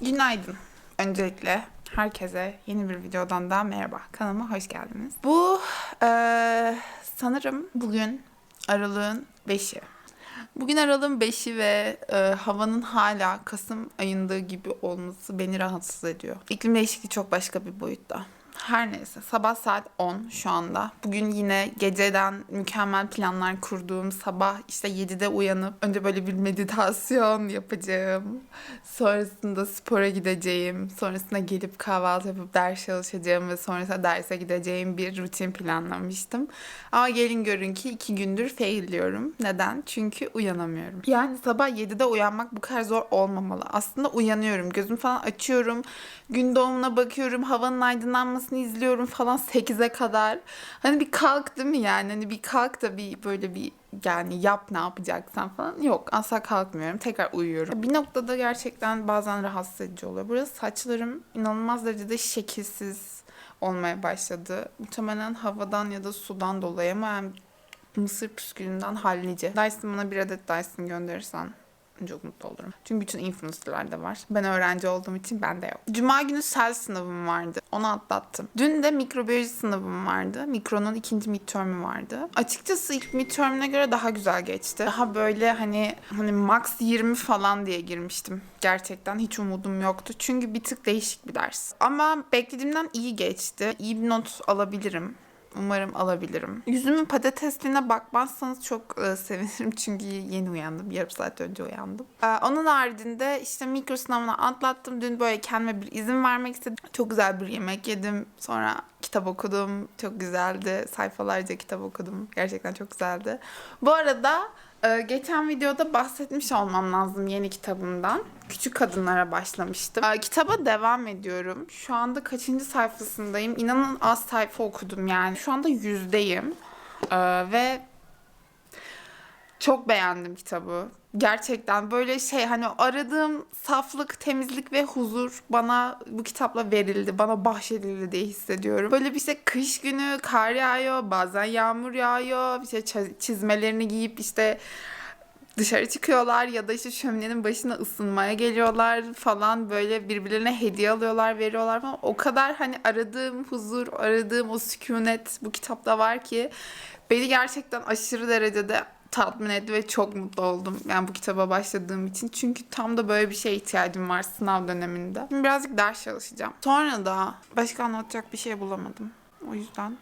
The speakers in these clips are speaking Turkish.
Günaydın. Öncelikle herkese yeni bir videodan daha merhaba. Kanalıma hoş geldiniz. Bu eee, sanırım bugün aralığın 5'i. Bugün aralığın 5'i ve e, havanın hala Kasım ayında gibi olması beni rahatsız ediyor. İklim değişikliği çok başka bir boyutta. Her neyse sabah saat 10 şu anda. Bugün yine geceden mükemmel planlar kurduğum sabah işte 7'de uyanıp önce böyle bir meditasyon yapacağım. Sonrasında spora gideceğim. Sonrasında gelip kahvaltı yapıp ders çalışacağım ve sonrasında derse gideceğim bir rutin planlamıştım. Ama gelin görün ki iki gündür failliyorum. Neden? Çünkü uyanamıyorum. Yani sabah 7'de uyanmak bu kadar zor olmamalı. Aslında uyanıyorum. Gözümü falan açıyorum. Gün doğumuna bakıyorum. Havanın aydınlanmasını izliyorum falan 8'e kadar. Hani bir kalk değil mi yani? Hani bir kalk da bir böyle bir yani yap ne yapacaksan falan. Yok asla kalkmıyorum. Tekrar uyuyorum. Bir noktada gerçekten bazen rahatsız edici oluyor. Burada saçlarım inanılmaz derecede şekilsiz olmaya başladı. Muhtemelen havadan ya da sudan dolayı ama mısır püskülünden hallice. Dyson bana bir adet Dyson gönderirsen çok mutlu olurum. Çünkü bütün influencerlar da var. Ben öğrenci olduğum için bende yok. Cuma günü sel sınavım vardı. Onu atlattım. Dün de mikrobiyoloji sınavım vardı. Mikronun ikinci midterm'i vardı. Açıkçası ilk midterm'ine göre daha güzel geçti. Daha böyle hani hani max 20 falan diye girmiştim. Gerçekten hiç umudum yoktu. Çünkü bir tık değişik bir ders. Ama beklediğimden iyi geçti. İyi bir not alabilirim. Umarım alabilirim. Yüzümün patatesliğine bakmazsanız çok e, sevinirim çünkü yeni uyandım. Yarım saat önce uyandım. E, onun haricinde işte mikro sınavını atlattım. Dün böyle kendime bir izin vermek istedim. Çok güzel bir yemek yedim. Sonra kitap okudum. Çok güzeldi. Sayfalarca kitap okudum. Gerçekten çok güzeldi. Bu arada ee, geçen videoda bahsetmiş olmam lazım yeni kitabımdan. Küçük Kadınlara başlamıştım. Ee, kitaba devam ediyorum. Şu anda kaçıncı sayfasındayım? İnanın az sayfa okudum yani. Şu anda yüzdeyim. Ee, ve çok beğendim kitabı. Gerçekten böyle şey hani aradığım saflık, temizlik ve huzur bana bu kitapla verildi. Bana bahşedildi diye hissediyorum. Böyle bir şey kış günü kar yağıyor, bazen yağmur yağıyor. İşte çe- çizmelerini giyip işte dışarı çıkıyorlar ya da işte şöminenin başına ısınmaya geliyorlar falan böyle birbirlerine hediye alıyorlar veriyorlar falan. O kadar hani aradığım huzur, aradığım o sükunet bu kitapta var ki beni gerçekten aşırı derecede tatmin etti ve çok mutlu oldum. Yani bu kitaba başladığım için. Çünkü tam da böyle bir şeye ihtiyacım var sınav döneminde. Şimdi birazcık ders çalışacağım. Sonra da başka anlatacak bir şey bulamadım. O yüzden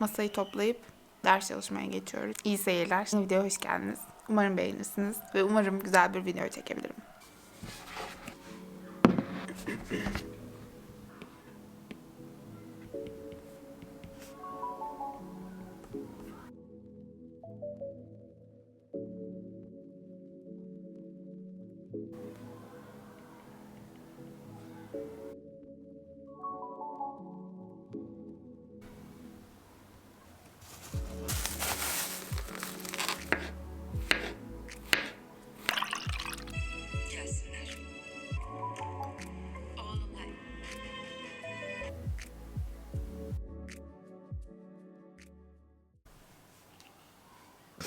masayı toplayıp ders çalışmaya geçiyoruz. İyi seyirler. Şimdi videoya hoş geldiniz. Umarım beğenirsiniz ve umarım güzel bir video çekebilirim.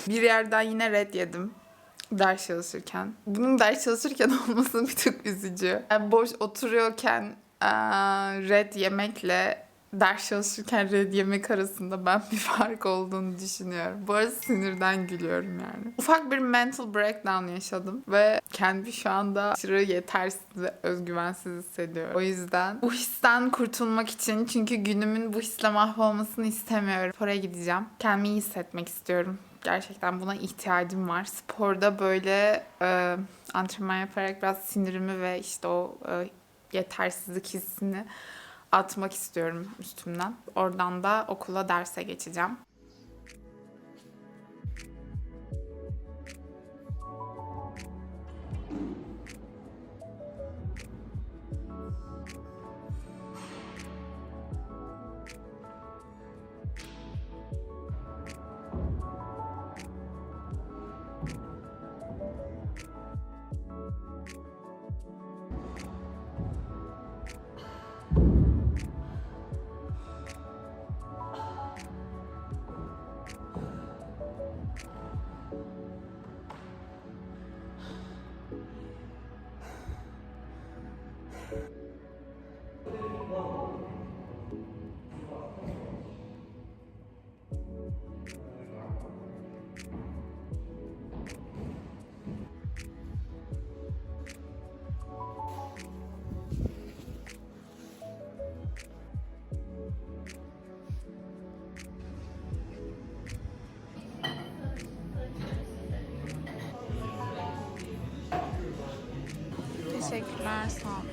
Bir yerden yine red yedim ders çalışırken. Bunun ders çalışırken olması bir tık üzücü. Yani boş oturuyorken eee, red yemekle ders çalışırken red yemek arasında ben bir fark olduğunu düşünüyorum. Bu arada sinirden gülüyorum yani. Ufak bir mental breakdown yaşadım ve kendi şu anda aşırı yetersiz ve özgüvensiz hissediyorum. O yüzden bu histen kurtulmak için çünkü günümün bu hisle mahvolmasını istemiyorum. Spora gideceğim. Kendimi iyi hissetmek istiyorum. Gerçekten buna ihtiyacım var. Sporda böyle e, antrenman yaparak biraz sinirimi ve işte o e, yetersizlik hissini atmak istiyorum üstümden. Oradan da okula derse geçeceğim. ชอบ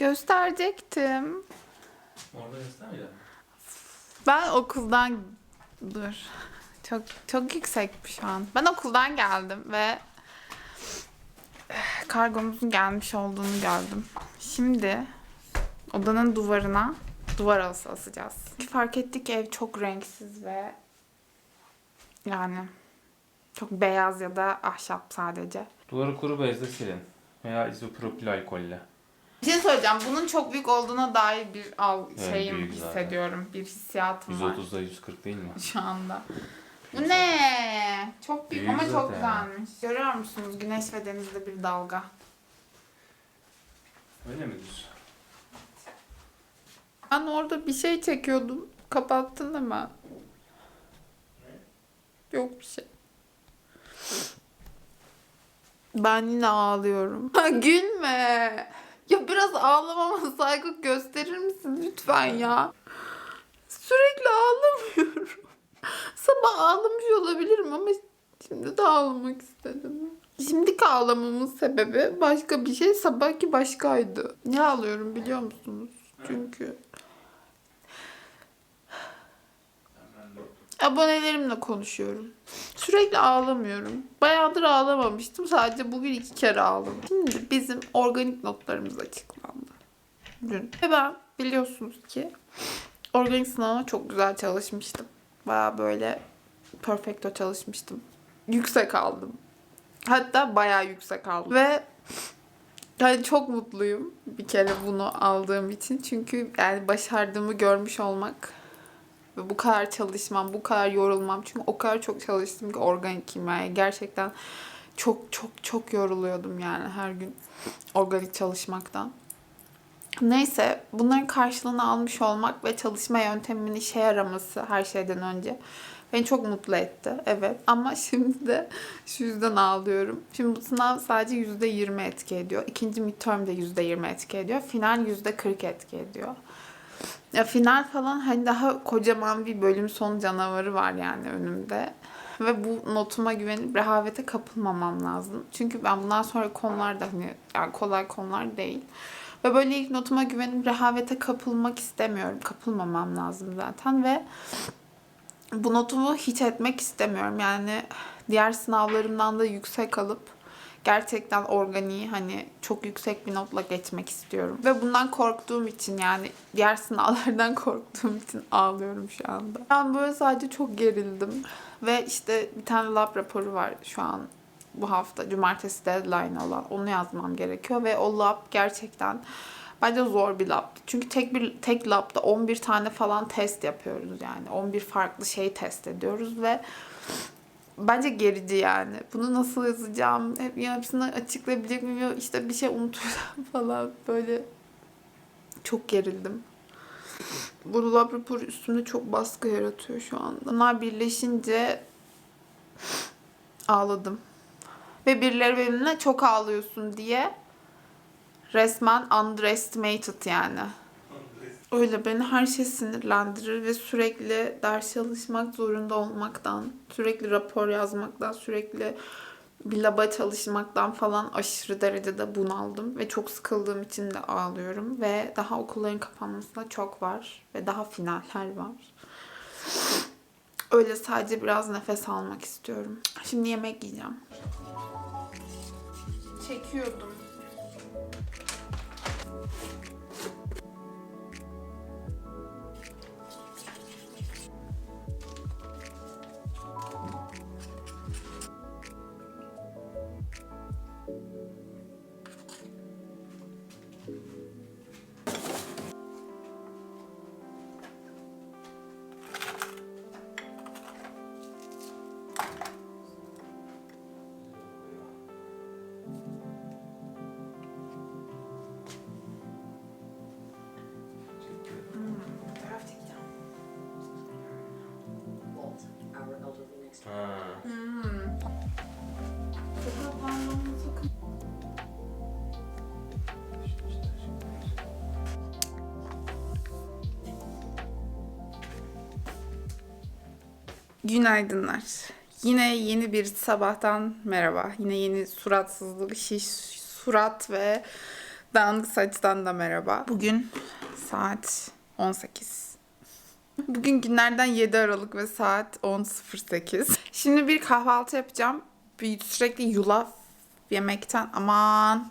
Gösterecektim. Orada göstermeyeceğim. Ben okuldan dur. Çok çok yüksek şu an. Ben okuldan geldim ve eh, kargomuzun gelmiş olduğunu gördüm. Şimdi odanın duvarına duvar halısı asacağız. Çünkü fark ettik ki ev çok renksiz ve yani çok beyaz ya da ahşap sadece. Duvarı kuru bezle silin. Veya izopropil alkolle. Bir şey söyleyeceğim. Bunun çok büyük olduğuna dair bir al Evet, şeyim büyük zaten. hissediyorum. Bir hissiyatım var. 130'da 140 değil mi? şu anda. Bu ne? Çok büyük Büyük ama çok zaten. güzelmiş. Görüyor musunuz? Güneş ve denizde bir dalga. Öyle midir? Ben orada bir şey çekiyordum. Kapattın hemen. Yok bir şey. Ben yine ağlıyorum. Gülme. Ya biraz ağlamama saygı gösterir misin lütfen ya? Sürekli ağlamıyorum. Sabah ağlamış olabilirim ama şimdi de ağlamak istedim. Şimdiki ağlamamın sebebi başka bir şey, sabahki başkaydı. Ne ağlıyorum biliyor musunuz? Çünkü abonelerimle konuşuyorum. Sürekli ağlamıyorum. Bayağıdır ağlamamıştım. Sadece bugün iki kere ağladım. Şimdi bizim organik notlarımız açıklandı. Dün. Ve ben biliyorsunuz ki organik sınavına çok güzel çalışmıştım. Baya böyle perfecto çalışmıştım. Yüksek aldım. Hatta bayağı yüksek aldım. Ve yani çok mutluyum bir kere bunu aldığım için. Çünkü yani başardığımı görmüş olmak ve bu kadar çalışmam, bu kadar yorulmam. Çünkü o kadar çok çalıştım ki organik kimyaya. Gerçekten çok çok çok yoruluyordum yani her gün organik çalışmaktan. Neyse bunların karşılığını almış olmak ve çalışma yöntemimin işe yaraması her şeyden önce beni çok mutlu etti. Evet ama şimdi de şu yüzden ağlıyorum. Şimdi bu sınav sadece %20 etki ediyor. İkinci midterm de %20 etki ediyor. Final %40 etki ediyor. Ya final falan hani daha kocaman bir bölüm son canavarı var yani önümde. Ve bu notuma güvenip rehavete kapılmamam lazım. Çünkü ben bundan sonra konular da hani yani kolay konular değil. Ve böyle ilk notuma güvenip rehavete kapılmak istemiyorum. Kapılmamam lazım zaten ve bu notumu hiç etmek istemiyorum. Yani diğer sınavlarımdan da yüksek alıp gerçekten organiği hani çok yüksek bir notla geçmek istiyorum. Ve bundan korktuğum için yani diğer sınavlardan korktuğum için ağlıyorum şu anda. Ben böyle sadece çok gerildim. Ve işte bir tane lab raporu var şu an bu hafta. Cumartesi deadline olan. Onu yazmam gerekiyor ve o lab gerçekten bence zor bir lab. Çünkü tek bir tek labda 11 tane falan test yapıyoruz yani. 11 farklı şey test ediyoruz ve bence gerici yani. Bunu nasıl yazacağım? Hep hepsini açıklayabilecek miyim? İşte bir şey unutursam falan böyle çok gerildim. Bu lab raporu üstümde çok baskı yaratıyor şu anda. Bunlar birleşince ağladım. Ve birileri benimle çok ağlıyorsun diye resmen underestimated yani. Öyle beni her şey sinirlendirir ve sürekli ders çalışmak zorunda olmaktan, sürekli rapor yazmaktan, sürekli bir laba çalışmaktan falan aşırı derecede bunaldım ve çok sıkıldığım için de ağlıyorum ve daha okulların kapanmasına çok var ve daha finaller var. Öyle sadece biraz nefes almak istiyorum. Şimdi yemek yiyeceğim. Çekiyordum. Günaydınlar. Yine yeni bir sabahtan merhaba. Yine yeni suratsızlık, şiş surat ve dağınık saçtan da merhaba. Bugün saat 18. Bugün günlerden 7 Aralık ve saat 10.08. Şimdi bir kahvaltı yapacağım. Bir sürekli yulaf yemekten aman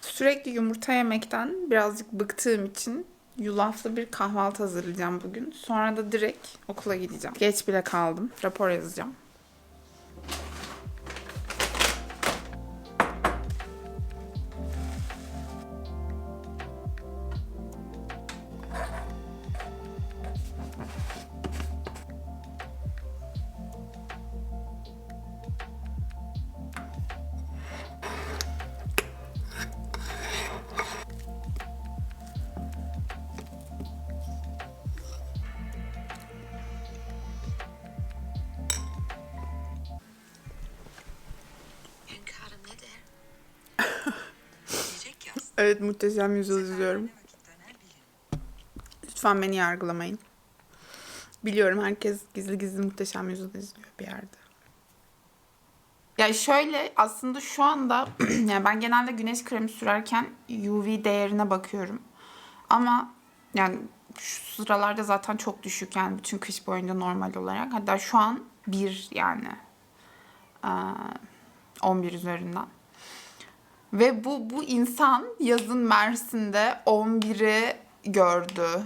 sürekli yumurta yemekten birazcık bıktığım için yulaflı bir kahvaltı hazırlayacağım bugün. Sonra da direkt okula gideceğim. Geç bile kaldım. Rapor yazacağım. Evet muhteşem yüzyıl izliyorum. Lütfen beni yargılamayın. Biliyorum herkes gizli gizli muhteşem yüzyıl izliyor bir yerde. Ya şöyle aslında şu anda yani ben genelde güneş kremi sürerken UV değerine bakıyorum. Ama yani şu sıralarda zaten çok düşük yani bütün kış boyunca normal olarak. Hatta şu an bir yani. Ee, 11 üzerinden. Ve bu bu insan yazın Mersin'de 11'i gördü.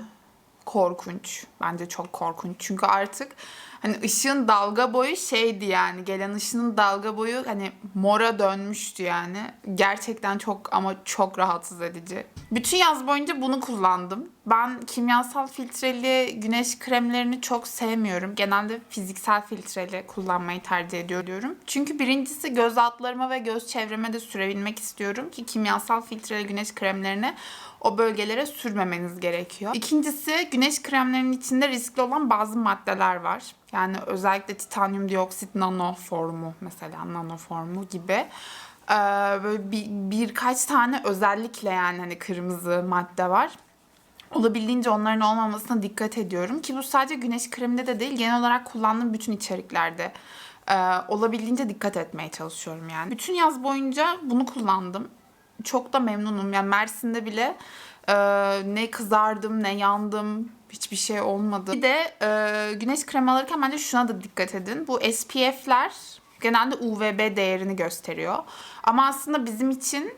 Korkunç. Bence çok korkunç. Çünkü artık hani ışığın dalga boyu şeydi yani. Gelen ışının dalga boyu hani mora dönmüştü yani. Gerçekten çok ama çok rahatsız edici. Bütün yaz boyunca bunu kullandım. Ben kimyasal filtreli güneş kremlerini çok sevmiyorum. Genelde fiziksel filtreli kullanmayı tercih ediyorum. Çünkü birincisi göz altlarıma ve göz çevreme de sürebilmek istiyorum ki kimyasal filtreli güneş kremlerini o bölgelere sürmemeniz gerekiyor. İkincisi güneş kremlerinin içinde riskli olan bazı maddeler var. Yani özellikle titanyum dioksit nano formu mesela nano formu gibi. Ee, böyle bir, birkaç tane özellikle yani hani kırmızı madde var. Olabildiğince onların olmamasına dikkat ediyorum ki bu sadece güneş kreminde de değil genel olarak kullandığım bütün içeriklerde e, olabildiğince dikkat etmeye çalışıyorum yani. Bütün yaz boyunca bunu kullandım. Çok da memnunum. Yani Mersin'de bile e, ne kızardım ne yandım hiçbir şey olmadı. Bir de e, güneş kremi alırken bence şuna da dikkat edin. Bu SPF'ler genelde UVB değerini gösteriyor. Ama aslında bizim için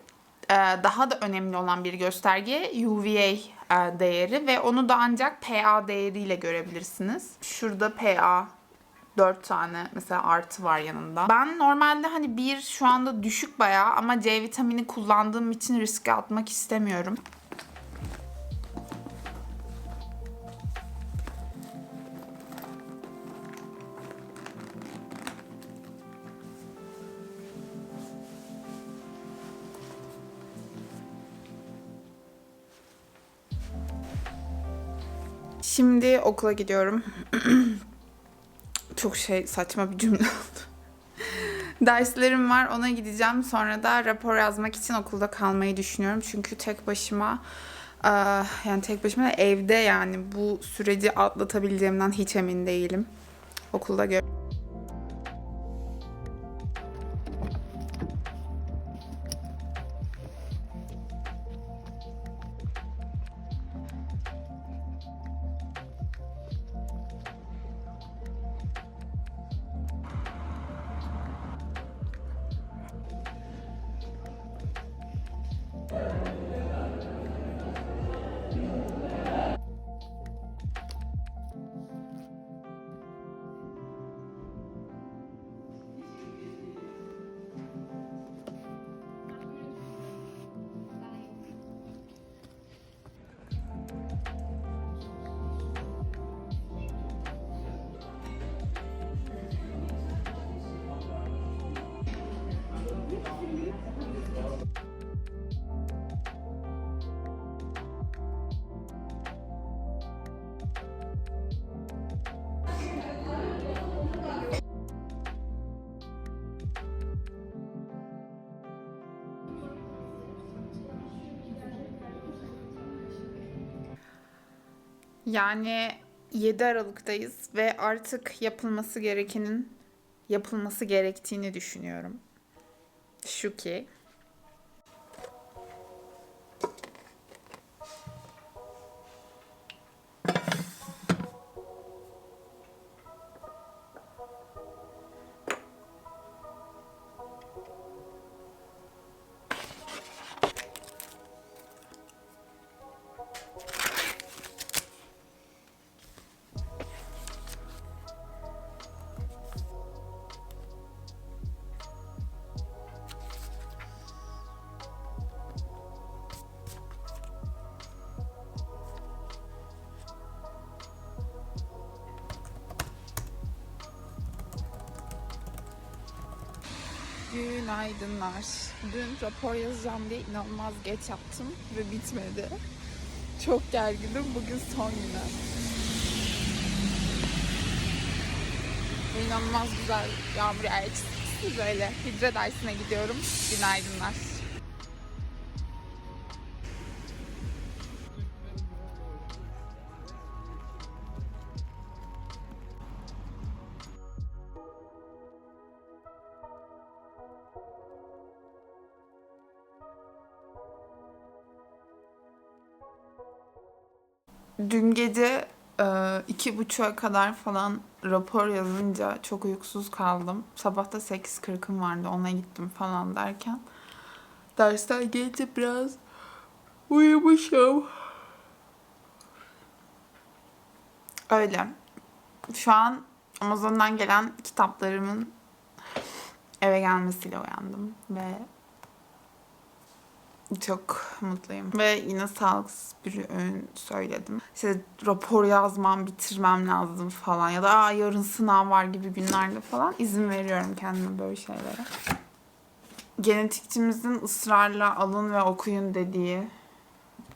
e, daha da önemli olan bir gösterge UVA e, değeri ve onu da ancak PA değeriyle görebilirsiniz. Şurada PA 4 tane mesela artı var yanında. Ben normalde hani bir şu anda düşük bayağı ama C vitamini kullandığım için riske atmak istemiyorum. Şimdi okula gidiyorum. Çok şey saçma bir cümle oldu. Derslerim var ona gideceğim. Sonra da rapor yazmak için okulda kalmayı düşünüyorum. Çünkü tek başıma yani tek başıma da evde yani bu süreci atlatabileceğimden hiç emin değilim. Okulda gör. Bye. Yani 7 Aralık'tayız ve artık yapılması gerekenin yapılması gerektiğini düşünüyorum. Şu ki Günaydınlar. Dün rapor yazacağım diye inanılmaz geç yaptım ve bitmedi. Çok gerginim. Bugün son günü. Ve inanılmaz güzel yağmur yağıyor. Siz öyle. Hidre dersine gidiyorum. Günaydınlar. Dün gece e, iki buçuğa kadar falan rapor yazınca çok uykusuz kaldım. Sabah da 8.40'ım vardı ona gittim falan derken. Dersten gelince biraz uyumuşum. Öyle. Şu an Amazon'dan gelen kitaplarımın eve gelmesiyle uyandım ve çok mutluyum. Ve yine sağlıksız bir öğün söyledim. İşte rapor yazmam, bitirmem lazım falan. Ya da Aa, yarın sınav var gibi günlerde falan izin veriyorum kendime böyle şeylere. Genetikçimizin ısrarla alın ve okuyun dediği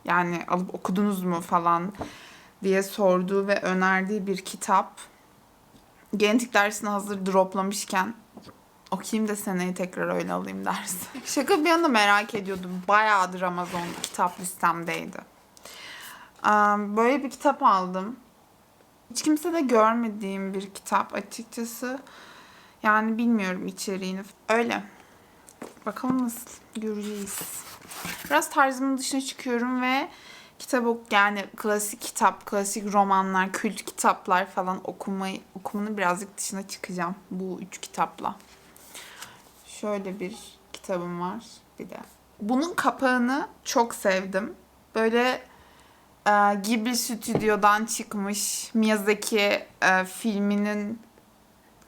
yani alıp okudunuz mu falan diye sorduğu ve önerdiği bir kitap. Genetik dersine hazır droplamışken okuyayım da seneye tekrar öyle alayım dersi. Şaka bir yana merak ediyordum. Bayağıdır Amazon kitap listemdeydi. Böyle bir kitap aldım. Hiç kimse de görmediğim bir kitap açıkçası. Yani bilmiyorum içeriğini. Öyle. Bakalım nasıl göreceğiz. Biraz tarzımın dışına çıkıyorum ve kitap ok yani klasik kitap, klasik romanlar, kült kitaplar falan okumayı okumanın birazcık dışına çıkacağım bu üç kitapla. Şöyle bir kitabım var bir de. Bunun kapağını çok sevdim. Böyle e, Ghibli Stüdyo'dan çıkmış Miyazaki e, filminin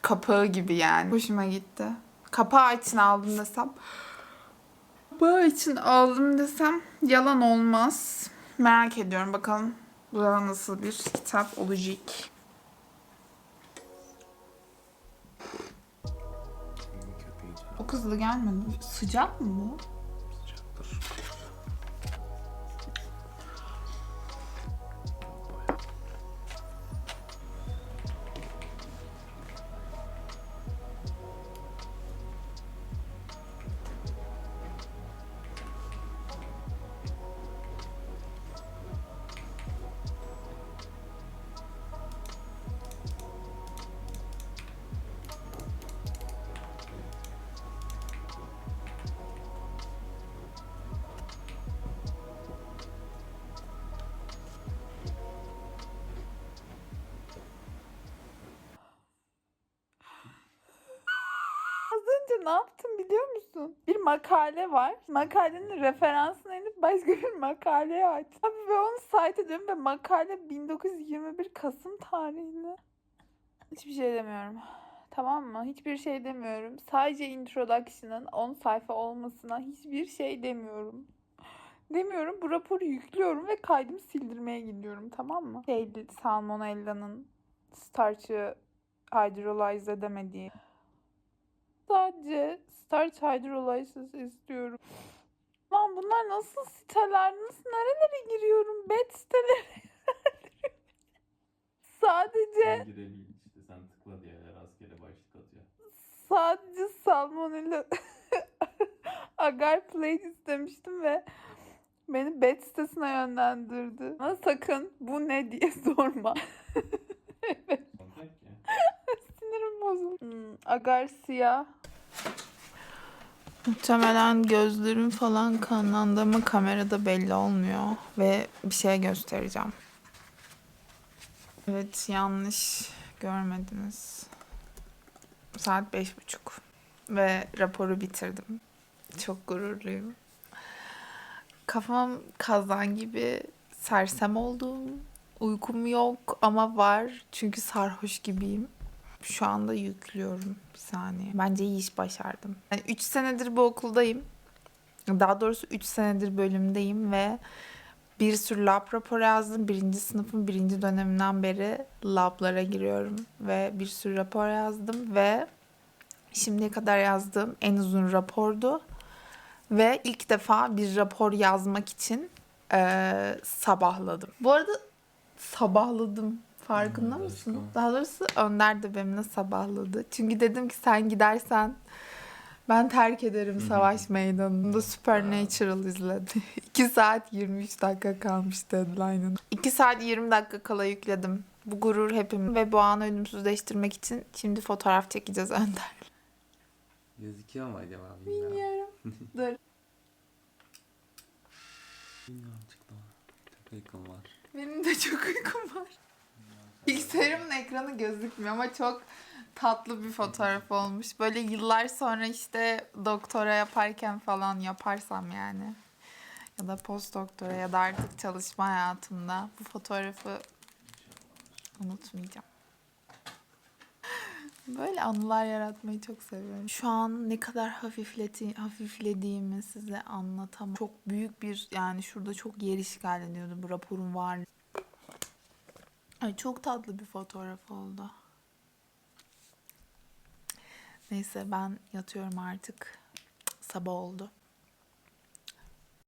kapağı gibi yani. Hoşuma gitti. Kapağı için aldım desem. Kapağı için aldım desem yalan olmaz. Merak ediyorum bakalım bu nasıl bir kitap olacak. O hızlı gelmedi. Sıcak mı bu? Ne yaptım biliyor musun? Bir makale var. Makalenin referansını inip başka bir makaleye aç. Abi ve onu site ediyorum ve makale 1921 Kasım tarihli. Hiçbir şey demiyorum. Tamam mı? Hiçbir şey demiyorum. Sadece introduction'ın 10 sayfa olmasına hiçbir şey demiyorum. Demiyorum. Bu raporu yüklüyorum ve kaydımı sildirmeye gidiyorum. Tamam mı? Şey, Salmonella'nın starch'ı hydrolyze edemediği Sadece Starch Hydrolysis istiyorum. Lan bunlar nasıl siteler? Nasıl nerelere giriyorum? Bet siteleri. sadece değil işte sen tıkla diye rastgele başlık atıyor. sadece salmonella agar plate istemiştim ve Beni bet sitesine yönlendirdi. Ama sakın bu ne diye sorma. Ki. Bozuldu. Hmm, agar siyah. Muhtemelen gözlerim falan kanlandı ama kamerada belli olmuyor. Ve bir şey göstereceğim. Evet yanlış görmediniz. Saat beş buçuk. Ve raporu bitirdim. Çok gururluyum. Kafam kazan gibi sersem oldum. Uykum yok ama var çünkü sarhoş gibiyim. Şu anda yüklüyorum. Bir saniye. Bence iyi iş başardım. Yani 3 senedir bu okuldayım. Daha doğrusu 3 senedir bölümdeyim ve bir sürü lab raporu yazdım. Birinci sınıfın birinci döneminden beri lablara giriyorum. Ve bir sürü rapor yazdım ve şimdiye kadar yazdığım en uzun rapordu. Ve ilk defa bir rapor yazmak için eee, sabahladım. Bu arada sabahladım. Farkında Hmm, mısın? aşkım. Daha doğrusu Önder de benimle sabahladı. Çünkü dedim ki sen gidersen ben terk ederim savaş meydanında Supernatural izledi. 2 saat 23 dakika kalmış deadline'ın. 2 saat 20 dakika kala yükledim. Bu gurur hepim ve bu anı ölümsüzleştirmek için şimdi fotoğraf çekeceğiz Önder. Gözüküyor mu acaba? Bilmiyorum. Dur. Bilmiyorum çıktı ama. Çok uykum var. Benim de çok uykum var. Bilgisayarımın ekranı gözükmüyor ama çok tatlı bir fotoğraf olmuş. Böyle yıllar sonra işte doktora yaparken falan yaparsam yani. Ya da post doktora ya da artık çalışma hayatımda bu fotoğrafı unutmayacağım. Böyle anılar yaratmayı çok seviyorum. Şu an ne kadar hafifleti, hafiflediğimi size anlatamam. Çok büyük bir yani şurada çok yer işgal ediyordu bu raporun var. Ay çok tatlı bir fotoğraf oldu. Neyse ben yatıyorum artık. Sabah oldu.